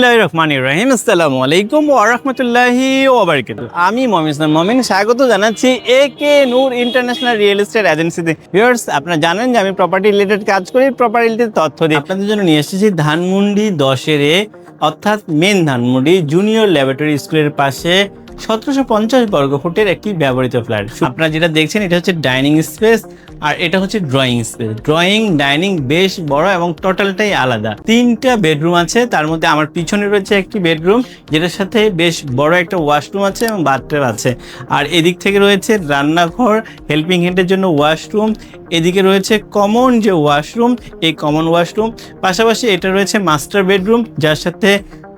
বিসমিল্লাহির রহমানির রহিম। আসসালামু আলাইকুম ওয়া রাহমাতুল্লাহি ওয়া আমি স্বাগত জানাচ্ছি এ কে নূর ইন্টারন্যাশনাল রিয়েল এজেন্সিতে জানেন যে আমি প্রপার্টি রিলেটেড কাজ করি প্রপার্টি তথ্য আপনাদের জন্য নিয়ে এসেছি ধানমন্ডি দশের অর্থাৎ মেন ধানমন্ডি জুনিয়র ল্যাবরেটরি স্কুলের পাশে সতেরোশো পঞ্চাশ বর্গ ফুটের একটি ব্যবহৃত ফ্ল্যাট। আপনারা যেটা দেখছেন, এটা হচ্ছে ডাইনিং স্পেস, আর এটা হচ্ছে ড্রয়িং স্পেস। ড্রয়িং, ডাইনিং বেশ বড় এবং টোটালটাই আলাদা। তিনটা বেডরুম আছে, তার মধ্যে আমার পিছনে রয়েছে একটি বেডরুম, যেটার সাথে বেশ বড় একটা ওয়াশরুম আছে এবং বাথটব আছে। আর এদিক থেকে রয়েছে রান্নাঘর হেল্পিং হ্যান্ডের জন্য ওয়াশরুম, এদিকে রয়েছে কমন যে ওয়াশরুম, এই কমন ওয়াশরুম, পাশাপাশি এটা রয়েছে মাস্টার বেডরুম যার সাথে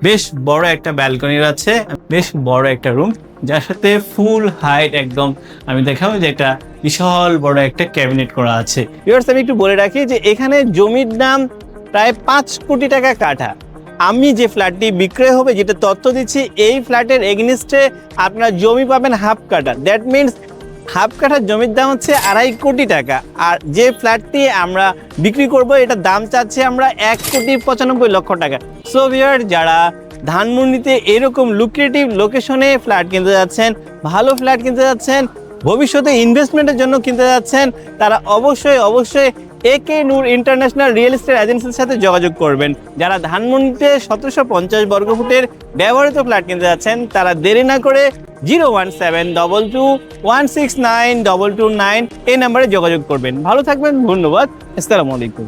বেশ বড় একটা ব্যালকনি আছে। বেশ বড় একটা রুম যার সাথে ফুল হাইট একদম, আমি দেখাবো যে একটা বিশাল বড় একটা ক্যাবিনেট করা আছে। ভিউয়ার্স আমি একটু বলে রাখি যে এখানে জমির দাম প্রায় পাঁচ কোটি টাকা কাঠা। আমি যে ফ্ল্যাটটি বিক্রয় হবে, যেটা তথ্য দিচ্ছি, এই ফ্ল্যাটের এগনিস্টে আপনার জমি পাবেন হাফ কাঠা। দ্যাট মিনস হাফ কাঠার জমির দাম হচ্ছে আড়াই কোটি টাকা। আর যে ফ্ল্যাটটি আমরা বিক্রি করব এটা দাম চাচ্ছি আমরা এক কোটি পঁচানব্বই লক্ষ টাকা। সো ভিউয়ার যারা ধানমন্ডিতে এরকম লুক্রেটিভ লোকেশনে ফ্ল্যাট কিনতে যাচ্ছেন, ভালো ফ্ল্যাট কিনতে যাচ্ছেন, ভবিষ্যতে ইনভেস্টমেন্টের জন্য কিনতে যাচ্ছেন, তারা অবশ্যই অবশ্যই একে নূর ইন্টারন্যাশনাল রিয়েল এস্টেট এজেন্সির সাথে যোগাযোগ করবেন। যারা ধানমন্ডিতে সতেরোশো পঞ্চাশ বর্গ ফুটের ব্যবহৃত ফ্ল্যাট কিনতে যাচ্ছেন, তারা দেরি না করে zero one seven double two one six nine double two nine এই নাম্বারে যোগাযোগ করবেন। ভালো থাকবেন, ধন্যবাদ, আসসালামু আলাইকুম।